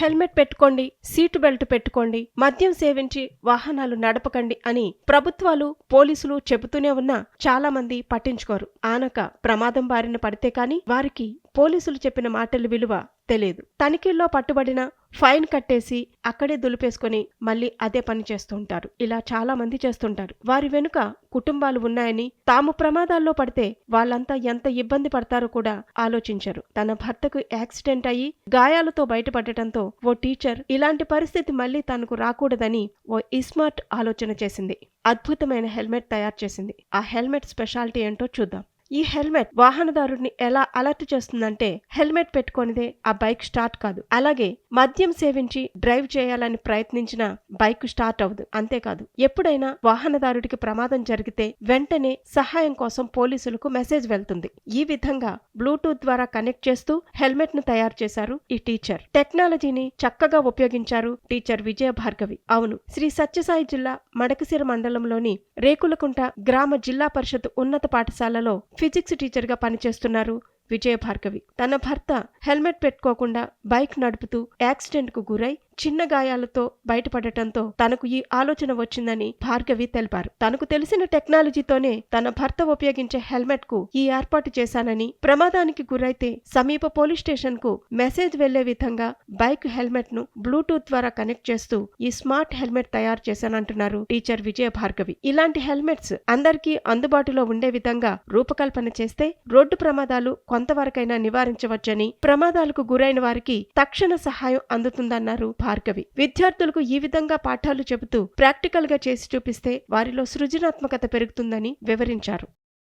Helmet పెట్టుకోండి seat belt పెట్టుకోండి మద్యం సేవించి వాహనాలు నడపకండి అని ప్రభుత్వాలు పోలీసులు చెబుతూనే ఉన్నా చాలా మంది పట్టించుకోరు. ఆనక ప్రమాదం బారిన పడితే కాని వారికి పోలీసులు చెప్పిన మాటల విలువ తెలియదు తనిఖీల్లో పట్టుబడిన ఫైన్ కట్టేసి అక్కడే దులిపేసుకొని మళ్ళీ అదే పని చేస్తూ ఉంటారు. ఇలా చాలా మంది చేస్తుంటారు. వారి వెనుక కుటుంబాలు ఉన్నాయని తాము ప్రమాదాల్లో పడితే వాళ్ళంతా ఎంత ఇబ్బంది పడతారో కూడా ఆలోచించరు. తన భర్తకు యాక్సిడెంట్ అయ్యి గాయాలతో బయటపడటంతో ఓ టీచర్ ఇలాంటి పరిస్థితి మళ్ళీ తనకు రాకూడదని ఓ ఇస్మార్ట్ ఆలోచన చేసింది. అద్భుతమైన హెల్మెట్ తయారు చేసింది. ఆ హెల్మెట్ స్పెషాలిటీ ఏంటో చూద్దాం. ఈ హెల్మెట్ వాహనదారుడిని ఎలా అలర్ట్ చేస్తుందంటే హెల్మెట్ పెట్టుకొనిదే ఆ బైక్ స్టార్ట్ కాదు. అలాగే మద్యం సేవించి డ్రైవ్ చేయాలని ప్రయత్నించిన బైక్ స్టార్ట్ అవ్వదు. అంతేకాదు ఎప్పుడైనా వాహనదారుడికి ప్రమాదం జరిగితే వెంటనే సహాయం కోసం పోలీసులకు మెసేజ్ వెళ్తుంది. ఈ విధంగా బ్లూటూత్ ద్వారా కనెక్ట్ చేస్తూ హెల్మెట్ను తయారు చేశారు ఈ టీచర్. టెక్నాలజీని చక్కగా ఉపయోగించారు టీచర్ విజయ భార్గవి. అవును శ్రీ సత్యసాయి జిల్లా మడకసిర మండలంలోని రేకులకుంట గ్రామ జిల్లా పరిషత్ ఉన్నత పాఠశాలలో ఫిజిక్స్ టీచర్గా పనిచేస్తున్నారు విజయ భార్గవి. తన భర్త హెల్మెట్ పెట్టుకోకుండా బైక్ నడుపుతూ యాక్సిడెంట్కు గురై చిన్న గాయాలతో బయటపడటంతో తనకు ఈ ఆలోచన వచ్చిందని భార్గవి తెలిపారు. తనకు తెలిసిన టెక్నాలజీతోనే తన భర్త ఉపయోగించే హెల్మెట్కు ఈ ఏర్పాటు చేశానని ప్రమాదానికి గురైతే సమీప పోలీస్ స్టేషన్కు మెసేజ్ వెళ్ళే విధంగా బైక్ హెల్మెట్ను బ్లూటూత్ ద్వారా కనెక్ట్ చేస్తూ ఈ స్మార్ట్ హెల్మెట్ తయారు చేశానంటున్నారు టీచర్ విజయ భార్గవి. ఇలాంటి హెల్మెట్స్ అందరికీ అందుబాటులో ఉండే విధంగా రూపకల్పన చేస్తే రోడ్డు ప్రమాదాలు కొంతవరకైనా నివారించవచ్చని ప్రమాదాలకు గురైన వారికి తక్షణ సహాయం అందుతుందన్నారు భార్గవి. విద్యార్థులకు ఈ విధంగా పాఠాలు చెబుతూ ప్రాక్టికల్గా చేసి చూపిస్తే వారిలో సృజనాత్మకత పెరుగుతుందని వివరించారు.